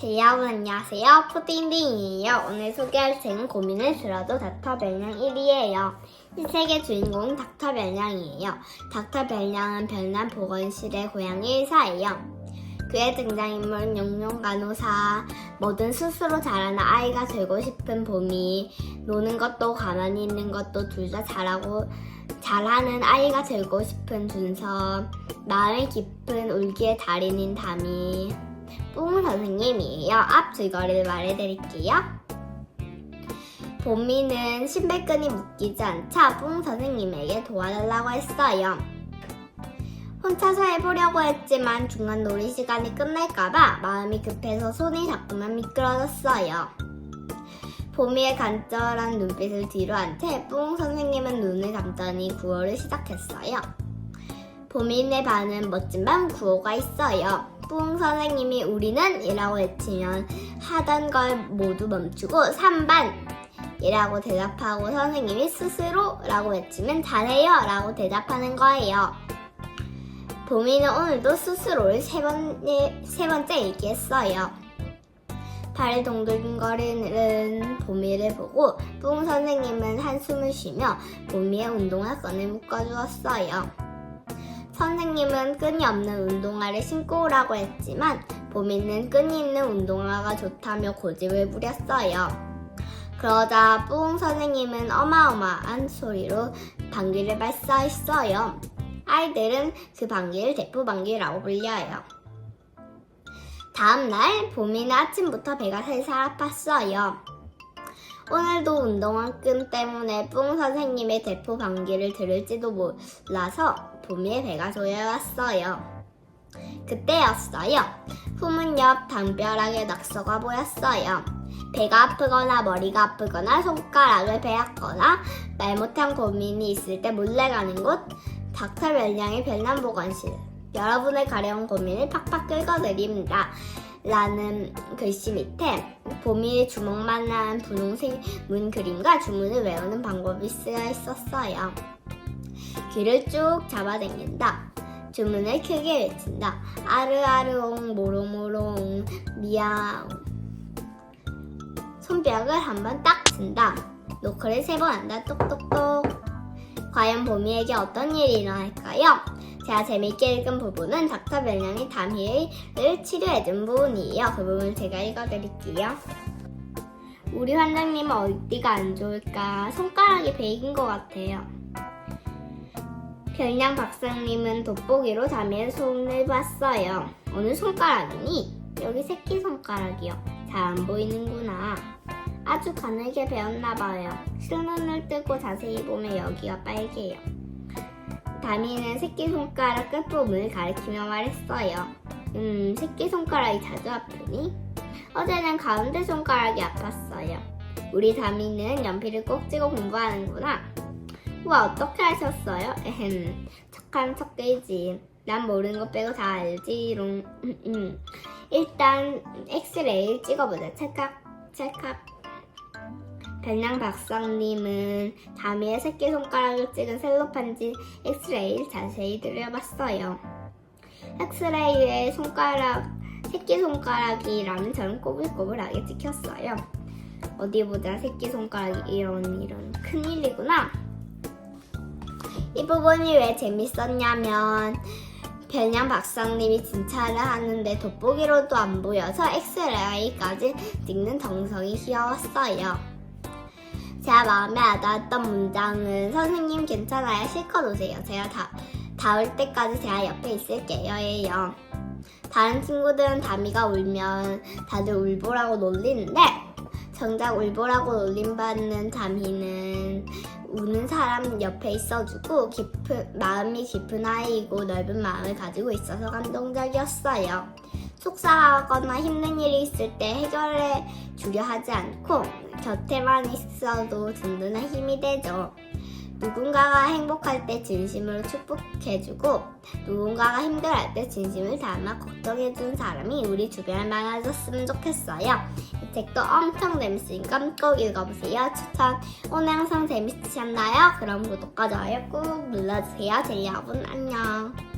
제 여러분 안녕하세요. 푸딩딩이에요. 오늘 소개할 책은 고민을 들어도 닥터 별량 1위예요. 이 책의 주인공은 닥터 별량이에요. 닥터 별량은 별난 보건실의 고양이 의사예요. 그의 등장인물은 용용 간호사, 뭐든 스스로 잘하는 아이가 되고 싶은 봄이, 노는 것도 가만히 있는 것도 둘 다 잘하고 잘하는 아이가 되고 싶은 준서, 마음이 깊은 울기의 달인인 담이, 뽕 선생님이에요. 앞 줄거리를 말해드릴게요. 봄이는 신발끈이 묶이지 않자 뽕 선생님에게 도와달라고 했어요. 혼자서 해보려고 했지만 중간 놀이 시간이 끝날까봐 마음이 급해서 손이 자꾸만 미끄러졌어요. 봄이의 간절한 눈빛을 뒤로 한채뽕 선생님은 눈을 감더니 구호를 시작했어요. 봄이네 반은 멋진 밤 구호가 있어요. 뿡 선생님이 우리는 이라고 외치면 하던 걸 모두 멈추고 3반 이라고 대답하고 선생님이 스스로 라고 외치면 잘해요 라고 대답하는 거예요. 봄이는 오늘도 스스로를 세, 번째, 세 번째 얘기했어요. 발을 동글거리는 봄이를 보고 뿡 선생님은 한숨을 쉬며 봄이의 운동화끈을 묶어주었어요. 선생님은 끈이 없는 운동화를 신고 오라고 했지만 봄이는 끈이 있는 운동화가 좋다며 고집을 부렸어요. 그러자 뿌웅 선생님은 어마어마한 소리로 방귀를 발사했어요. 아이들은 그 방귀를 대포 방귀라고 불려요. 다음날 봄이는 아침부터 배가 살살 아팠어요. 오늘도 운동화 끈 때문에 뿡 선생님의 대포 방귀를 들을지도 몰라서 봄이의 배가 조여왔어요. 그때였어요. 후문 옆 담벼락에 낙서가 보였어요. 배가 아프거나 머리가 아프거나 손가락을 베었거나 말 못한 고민이 있을 때 몰래 가는 곳 닥터 별량의 별난 보건실 여러분의 가려운 고민을 팍팍 긁어드립니다. 라는 글씨 밑에 봄이의 주먹만한 분홍색 문 그림과 주문을 외우는 방법이 쓰여 있었어요. 귀를 쭉 잡아당긴다. 주문을 크게 외친다. 아르아르옹 모롱모롱 미야옹 손뼉을 한 번 딱 친다. 노크를 세 번 한다. 똑똑똑 과연 봄이에게 어떤 일이 일어날까요? 제가 재밌게 읽은 부분은 닥터 별량이 담희를 치료해준 부분이에요. 그 부분 제가 읽어드릴게요. 우리 환장님은 어디가 안 좋을까? 손가락이 베이긴 것 같아요. 별량 박사님은 돋보기로 담의 손을 봤어요. 어느 손가락이니? 여기 새끼 손가락이요. 잘 안 보이는구나. 아주 가늘게 베었나 봐요. 실눈을 뜨고 자세히 보면 여기가 빨개요. 다미는 새끼손가락 끝부분을 가리키며 말했어요. 음, 새끼손가락이 자주 아프니? 어제는 가운데 손가락이 아팠어요. 우리 다미는 연필을 꼭 쥐고 공부하는구나. 우와, 어떻게 하셨어요? 에헴, 착한 척들지. 난 모르는 것 빼고 다 알지롱. 일단 엑스레이를 찍어보자. 찰칵, 찰칵. 별량 박사님은 다미의 새끼손가락을 찍은 셀로판지 엑스레이를 자세히 들여봤어요. 엑스레이에 손가락, 새끼손가락이라는 저는 꼬불꼬불하게 찍혔어요. 어디 보자, 새끼손가락이 이런 이런 큰일이구나. 이 부분이 왜 재밌었냐면 별량 박사님이 진찰을 하는데 돋보기로도 안 보여서 엑스레이까지 찍는 정성이 귀여웠어요. 제가 마음에 와닿았던 문장은 선생님 괜찮아요? 실컷 오세요. 제가 다 닿을 때까지 제가 옆에 있을게요. 예요. 다른 친구들은 다미가 울면 다들 울보라고 놀리는데 정작 울보라고 놀림받는 다미는 우는 사람 옆에 있어주고 깊은 마음이 깊은 아이이고 넓은 마음을 가지고 있어서 감동적이었어요. 속상하거나 힘든 일이 있을 때 해결해 주려 하지 않고 곁에만 있어도 든든한 힘이 되죠. 누군가가 행복할 때 진심으로 축복해주고 누군가가 힘들할 때 진심을 담아 걱정해준 사람이 우리 주변에 많아졌으면 좋겠어요. 이 책도 엄청 재밌으니까 꼭 읽어보세요. 추천. 오늘 영상 재밌으셨나요? 그럼 구독과 좋아요 꾹 눌러주세요. 제 여러분 안녕.